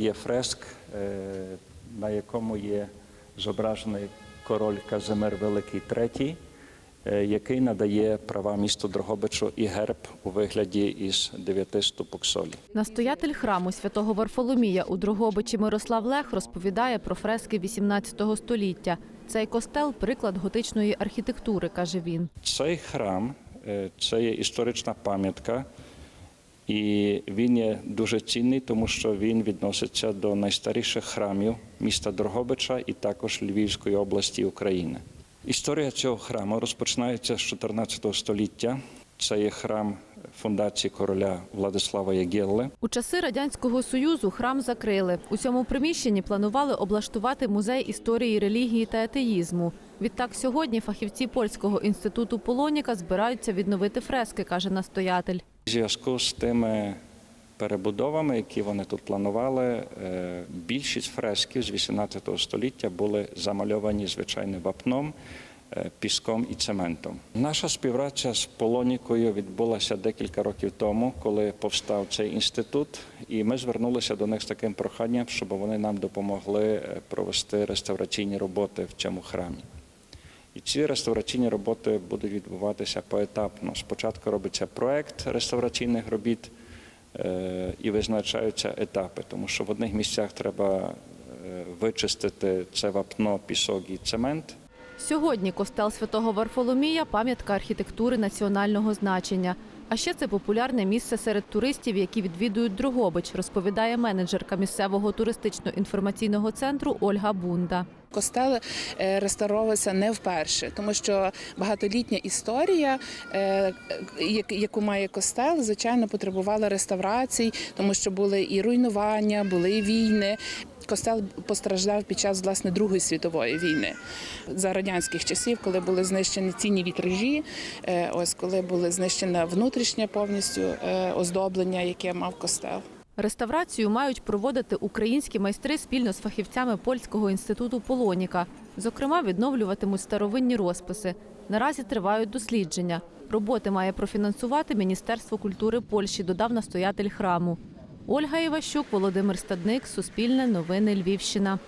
Є фреск, е, на якому є зображений король Казимир Великий III, е, який надає права місту Дрогобичу і герб у вигляді із дев'яти ступок солі. Настоятель храму святого Варфоломія у Дрогобичі Мирослав Лех розповідає про фрески 18 століття. Цей костел приклад готичної архітектури, каже він. Цей храм е, це є історична пам'ятка, і він є дуже цінний, тому що він відноситься до найстаріших храмів міста Дрогобича і також Львівської області України. Історія цього храму розпочинається з 14 століття. Це є храм фундації короля Владислава Ягелли. У часи радянського союзу храм закрили. У цьому приміщенні планували облаштувати музей історії релігії та атеїзму. Відтак сьогодні фахівці польського інституту Полоніка збираються відновити фрески, каже настоятель. У зв'язку з тими перебудовами, які вони тут планували, е, більшість фресків з 18 століття були замальовані звичайним вапном, піском і цементом. Наша співпраця з Полонікою відбулася декілька років тому, коли повстав цей інститут, і ми звернулися до них з таким проханням, щоб вони нам допомогли е, провести реставраційні роботи в цьому храмі. І ці реставраційні роботи будуть відбуватися поетапно. Спочатку робиться проект реставраційних робіт е, і визначаються етапи, тому що в одних місцях треба е, вичистити це вапно, пісок і цемент. Сьогодні костел святого Варфоломія пам'ятка архітектури національного значення. А ще це популярне місце серед туристів, які відвідують Дрогобич, розповідає менеджерка місцевого туристично-інформаційного центру Ольга Бунда. Костел е, реставровувався не вперше, тому що багатолітня історія, е, яку має костел, звичайно, потребувала реставрацій, тому що були і руйнування, були і війни. Костел постраждав під час власне Другої світової війни за радянських часів, коли були знищені цінні вітражі, е, ось коли були знищене внутрішнє повністю оздоблення, яке мав костел. Реставрацію мають проводити українські майстри спільно з фахівцями польського інституту Полоніка. Зокрема, відновлюватимуть старовинні розписи. Наразі тривають дослідження. Роботи має профінансувати Міністерство культури Польщі, додав настоятель храму. Ольга Іващук, Володимир Стадник, Суспільне новини Львівщина.